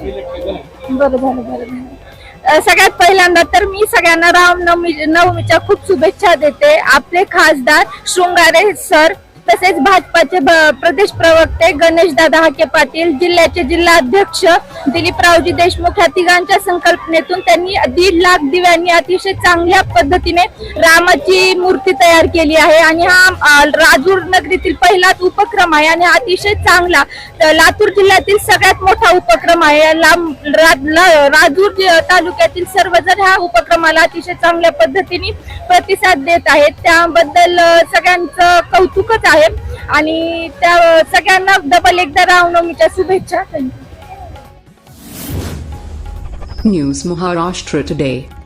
बरं झालं बरं झालं अ, सगळ्यात पहिल्यांदा तर मी सगळ्यांना रामनवमी नवमीच्या खूप शुभेच्छा देते. आपले खासदार शृंगारे सर तसेच भाजपाचे ब- प्रदेश प्रवक्ते गणेश दादा हाके पाटील जिल्ह्याचे जिल्हाध्यक्ष दिलीपरावजी देशमुख या तिघांच्या संकल्पनेतून त्यांनी दीड लाख दिव्यांनी अतिशय चांगल्या पद्धतीने रामाची मूर्ती तयार केली आहे. आणि हा अ, राजूर नगरीतील पहिलाच उपक्रम आहे आणि अतिशय चांगला. तर लातूर जिल्ह्यातील सगळ्यात मोठा उपक्रम आहे. लांब रा- राजूर तालुक्यातील सर्वजण ह्या उपक्रमाला अतिशय चांगल्या पद्धतीने प्रतिसाद देत आहेत. त्याबद्दल सगळ्यांचं कौतुकच आहे. आणि त्या सगळ्यांना डबल एकदा रामनवमीच्या शुभेच्छा. Thank news Maharashtra today